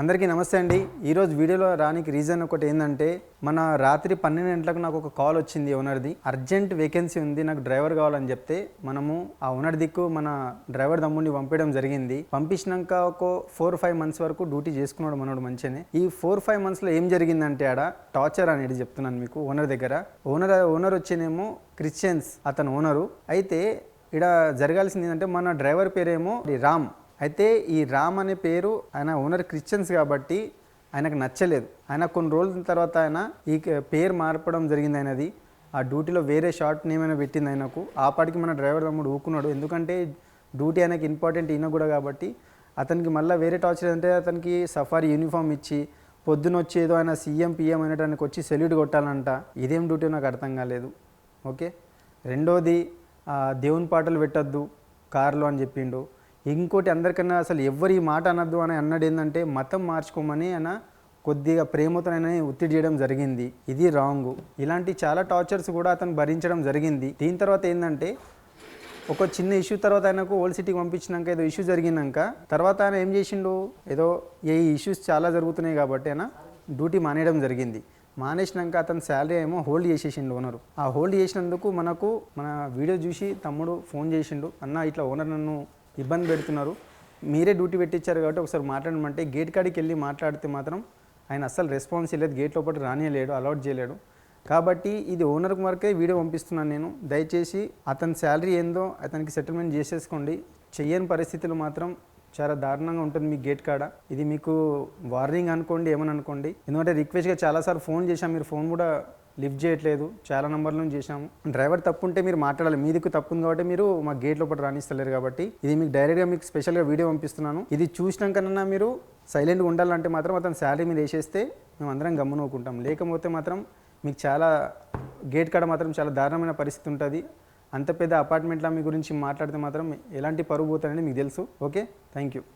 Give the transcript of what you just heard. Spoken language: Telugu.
అందరికీ నమస్తే అండి. ఈరోజు వీడియోలో రానికి రీజన్ ఒకటి ఏంటంటే మన రాత్రి పన్నెండు గంటలకు నాకు ఒక కాల్ వచ్చింది ఓనర్ది. అర్జెంట్ వేకెన్సీ ఉంది నాకు డ్రైవర్ కావాలని చెప్తే మనము ఆ ఓనర్ దిక్కు మన డ్రైవర్ తమ్ముడిని పంపించడం జరిగింది. పంపించినాక ఒక ఫోర్ ఫైవ్ మంత్స్ వరకు డ్యూటీ చేసుకున్నాడు మనోడు మంచిగానే. ఈ ఫోర్ ఫైవ్ మంత్స్లో ఏం జరిగిందంటే ఆడ టార్చర్ అనేది చెప్తున్నాను మీకు ఓనర్ దగ్గర. ఓనర్ ఓనర్ వచ్చేనేమో క్రిస్టియన్స్ అతను ఓనరు. అయితే ఇక్కడ జరగాల్సింది ఏంటంటే మన డ్రైవర్ పేరేమో రామ్. అయితే ఈ రామ్ అనే పేరు ఆయన ఓనర్ క్రిస్టియన్స్ కాబట్టి ఆయనకు నచ్చలేదు. ఆయన కొన్ని రోజుల తర్వాత ఆయన ఈ పేరు మార్పడం జరిగింది ఆయనది. ఆ డ్యూటీలో వేరే షార్ట్ నేమ్ అయినా పెట్టింది ఆయనకు. ఆ పాటికి మన డ్రైవర్ తమ్ముడు ఊకున్నాడు ఎందుకంటే డ్యూటీ ఆయనకి ఇంపార్టెంట్ ఈయన కూడా కాబట్టి అతనికి మళ్ళీ వేరే టార్చర్ అంటే అతనికి సఫారీ యూనిఫామ్ ఇచ్చి పొద్దున వచ్చేదో ఏదో ఆయన సీఎం పిఎం అనేటానికి వచ్చి సెల్యూట్ కొట్టాలంట. ఇదేం డ్యూటీ నాకు అర్థం కాలేదు. ఓకే? రెండోది దేవుని పాటలు పెట్టద్దు. కారులో అని చెప్పిండు. ఇంకోటి అందరికన్నా అసలు ఎవరి మాట అనద్దు అని అన్నాడు ఏంటంటే మతం మార్చుకోమని ఆయన కొద్దిగా ప్రేమతోనైనా ఒత్తిడి చేయడం జరిగింది. ఇది రాంగ్ ఇలాంటి చాలా టార్చర్స్ కూడా అతను భరించడం జరిగింది. దీని తర్వాత ఏంటంటే ఒక చిన్న ఇష్యూ తర్వాత ఆయనకు ఓల్డ్ సిటీకి పంపించినాక ఏదో ఇష్యూ జరిగినాక తర్వాత ఆయన ఏం చేసిండు? ఏదో ఏ ఇష్యూస్ చాలా జరుగుతున్నాయి కాబట్టి ఆయన డ్యూటీ మానేయడం జరిగింది. మానేసినాక అతని శాలరీ ఏమో హోల్డ్ చేసేసిండు ఓనరు ఆ హోల్డ్ చేసినందుకు మనకు మన వీడియో చూసి తమ్ముడు ఫోన్ చేసిండు అన్న ఇట్లా ఓనర్ నన్ను ఇబ్బంది పెడుతున్నారు. మీరే డ్యూటీ పెట్టించారు కాబట్టి ఒకసారి మాట్లాడమంటే గేట్ కాడికి వెళ్ళి మాట్లాడితే మాత్రం ఆయన అస్సలు రెస్పాన్స్ ఇవ్వలేదు గేట్ లోపల రానియలేడు అలౌట్ చేయలేడు. కాబట్టి ఇది ఓనర్కి వరకే వీడియో పంపిస్తున్నాను నేను. దయచేసి అతని శాలరీ ఏందో అతనికి సెటిల్మెంట్ చేసేసుకోండి. చెయ్యని పరిస్థితులు మాత్రం చాలా దారుణంగా ఉంటుంది మీ గేట్ కాడ. ఇది మీకు వార్నింగ్ అనుకోండి ఏమని అనుకోండి. ఎందుకంటే రిక్వెస్ట్గా చాలాసార్లు ఫోన్ చేశాం మీరు ఫోన్ కూడా లిఫ్ట్ చేయట్లేదు. చాలా నంబర్ల నుంచి చేశాము. డ్రైవర్ తప్పు ఉంటే మీరు మాట్లాడాలి. మీదికి తప్పు ఉంది కాబట్టి మీరు మా గేట్ లోపల రాణిస్తలేరు కాబట్టి ఇది మీకు డైరెక్ట్గా మీకు స్పెషల్గా వీడియో పంపిస్తున్నాను. ఇది చూసినాకన్నా మీరు సైలెంట్గా ఉండాలంటే మాత్రం అతను శాలరీ మీద వేసేస్తే మేము అందరం గమ్మునూకుంటాం. లేకపోతే మాత్రం మీకు చాలా గేట్ కాడ మాత్రం చాలా దారుణమైన పరిస్థితి ఉంటుంది. అంత పెద్ద అపార్ట్మెంట్లో మీ గురించి మాట్లాడితే మాత్రం ఎలాంటి పరుగు పోతానని మీకు తెలుసు. ఓకే? Thank you